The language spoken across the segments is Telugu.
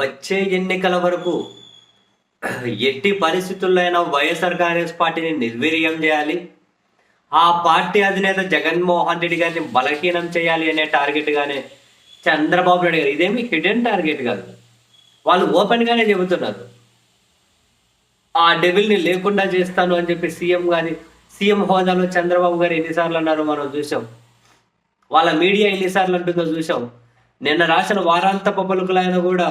వచ్చే ఎన్నికల వరకు ఎట్టి పరిస్థితుల్లో అయినా వైఎస్ఆర్ కాంగ్రెస్ పార్టీని నిర్వీర్యం చేయాలి. ఆ పార్టీ అధినేత జగన్మోహన్ రెడ్డి గారిని బలహీనం చేయాలి అనే టార్గెట్ గానే చంద్రబాబు నాయుడు గారు. ఇదేమి హిడెన్ టార్గెట్ కాదు. వాళ్ళు ఓపెన్ గానే చెబుతున్నారు. ఆ డెవిల్ని లేకుండా చేస్తాను అని చెప్పి సీఎం గారి సీఎం హోదాలో చంద్రబాబు గారు ఎన్నిసార్లు అన్నారు మనం చూసాం వాళ్ళ మీడియా ఎన్నిసార్లు అంటుందో చూసాం నిన్న రాసిన వారాంతపు పలుకులైన కూడా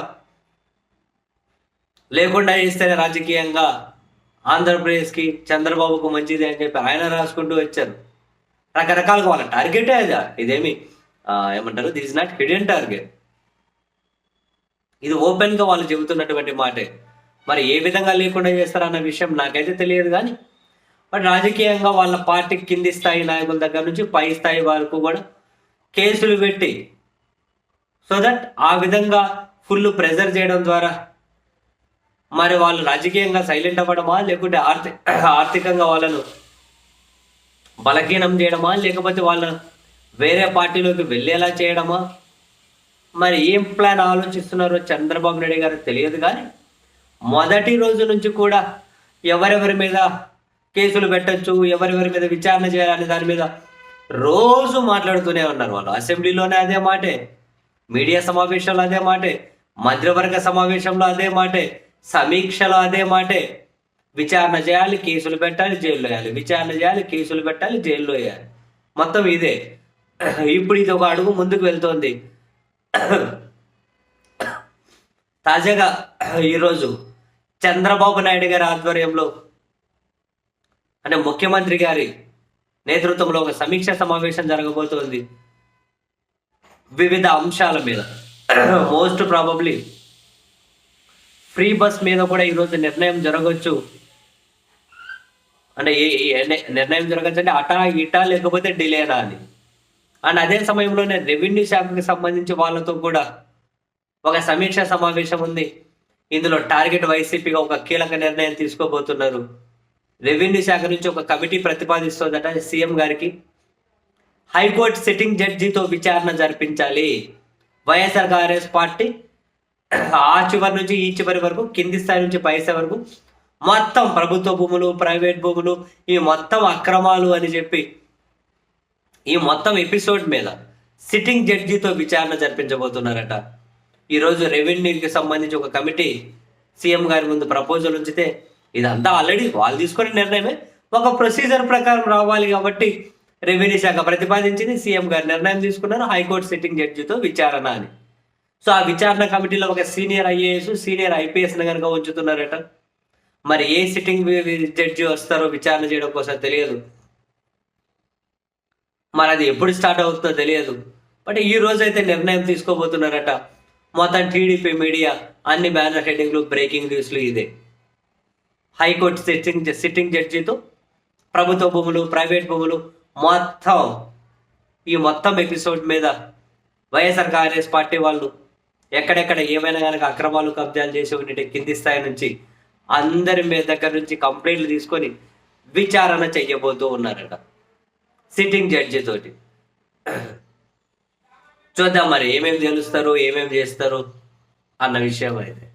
లేకుండా చేస్తేనే రాజకీయంగా ఆంధ్రప్రదేశ్కి చంద్రబాబుకు మంచిది అని చెప్పి ఆయన రాసుకుంటూ వచ్చారు. రకరకాలుగా వాళ్ళ టార్గెటే అది. ఇదేమి ఏమంటారు? This is not hidden target ఇది ఓపెన్గా వాళ్ళు చెబుతున్నటువంటి మాటే. మరి ఏ విధంగా లేకుండా చేస్తారన్న విషయం నాకైతే తెలియదు కానీ బట్ రాజకీయంగా వాళ్ళ పార్టీ కింది స్థాయి నాయకుల దగ్గర నుంచి పై స్థాయి వరకు కూడా కేసులు పెట్టి సో దట్ ఆ విధంగా ఫుల్ ప్రెజర్ చేయడం ద్వారా మరి వాళ్ళు రాజకీయంగా సైలెంట్ అవ్వడమా? లేకుంటే ఆర్థిక ఆర్థికంగా వాళ్ళను బలహీనం చేయడమా? లేకపోతే వాళ్ళ వేరే పార్టీలోకి వెళ్ళేలా చేయడమా? మరి ఏం ప్లాన్ ఆలోచిస్తున్నారో చంద్రబాబు నాయుడు గారు తెలియదు కానీ మొదటి రోజు నుంచి కూడా ఎవరెవరి మీద కేసులు పెట్టొచ్చు ఎవరెవరి మీద విచారణ చేయాలనే దాని మీద రోజు మాట్లాడుతూనే ఉన్నారు వాళ్ళు. అసెంబ్లీలోనే అదే మాటే మీడియా సమావేశంలో అదే మాటే మంత్రివర్గ సమావేశంలో అదే మాటే. సమీక్షలో అదే మాటే. విచారణ చేయాలి కేసులు పెట్టాలి జైల్లో వేయాలి. విచారణ చేయాలి కేసులు పెట్టాలి జైల్లో వేయాలి. మొత్తం ఇదే. ఇప్పుడు ఇది ఒక అడుగు ముందుకు వెళ్తోంది. తాజాగా ఈరోజు చంద్రబాబు నాయుడు గారి ఆధ్వర్యంలో అంటే ముఖ్యమంత్రి గారి నేతృత్వంలో ఒక సమీక్ష సమావేశం జరగబోతోంది. వివిధ అంశాల మీద. మోస్ట్ ప్రాబబ్లీ ఫ్రీ బస్ మీద కూడా ఈరోజు నిర్ణయం జరగవచ్చు అంటే ఏ నిర్ణయం జరగచ్చు అంటే అటా ఇటా లేకపోతే డిలేనా అని. అండ్ అదే సమయంలోనే రెవెన్యూ శాఖకి సంబంధించి వాళ్ళతో కూడా ఒక సమీక్ష సమావేశం ఉంది. ఇందులో టార్గెట్ వైసీపీగా ఒక కీలక నిర్ణయం తీసుకోబోతున్నారు. రెవెన్యూ శాఖ నుంచి ఒక కమిటీ ప్రతిపాదిస్తోందట సీఎం గారికి. హైకోర్టు సిట్టింగ్ జడ్జితో విచారణ జరిపించాలి. వైఎస్ఆర్ కాంగ్రెస్ పార్టీ ఆ చివరి నుంచి ఈ చివరి వరకు కింది స్థాయి నుంచి పై స్థాయి వరకు మొత్తం ప్రభుత్వ భూములు ప్రైవేట్ భూములు ఈ మొత్తం అక్రమాలు అని చెప్పి ఈ మొత్తం ఎపిసోడ్ మీద సిట్టింగ్ జడ్జితో విచారణ జరిపించబోతున్నారట. ఈరోజు రెవెన్యూకి సంబంధించి ఒక కమిటీ సీఎం గారి ముందు ప్రపోజల్ ఉంచితే ఇదంతా ఆల్రెడీ వాళ్ళు తీసుకునే నిర్ణయమే. ఒక ప్రొసీజర్ ప్రకారం రావాలి కాబట్టి రెవెన్యూ శాఖ ప్రతిపాదించింది సీఎం గారు నిర్ణయం తీసుకున్నారు హైకోర్టు సిట్టింగ్ జడ్జితో విచారణ అని. సో ఆ విచారణ కమిటీలో ఒక సీనియర్ ఐఏఎస్ సీనియర్ ఐపీఎస్ కనుక ఉంచుతున్నారట. మరి ఏ సిట్టింగ్ జడ్జి వస్తారో విచారణ చేయడం కోసం తెలియదు. మరి అది ఎప్పుడు స్టార్ట్ అవుతుందో తెలియదు. బట్ ఈ రోజు అయితే నిర్ణయం తీసుకోబోతున్నారట. మొత్తం టీడీపీ మీడియా అన్ని బ్యానర్ హెడ్డింగ్లు బ్రేకింగ్ న్యూస్లు ఇదే. హైకోర్టు సిట్టింగ్ సిట్టింగ్ జడ్జితో ప్రభుత్వ భూములు ప్రైవేట్ భూములు మొత్తం ఈ మొత్తం ఎపిసోడ్ మీద వైఎస్ఆర్ కాంగ్రెస్ పార్టీ వాళ్ళు ఎక్కడెక్కడ ఏమైనా కనుక అక్రమాలు కబ్జాలు చేసి ఉంటే కింది స్థాయి నుంచి అందరి మీద దగ్గర నుంచి కంప్లైంట్లు తీసుకొని విచారణ చెయ్యబోతూ ఉన్నారట. సిట్టింగ్ జడ్జి తోటి. చూద్దాం మరి ఏమేమి తెలుస్తారు ఏమేమి చేస్తారు అన్న విషయం అయితే.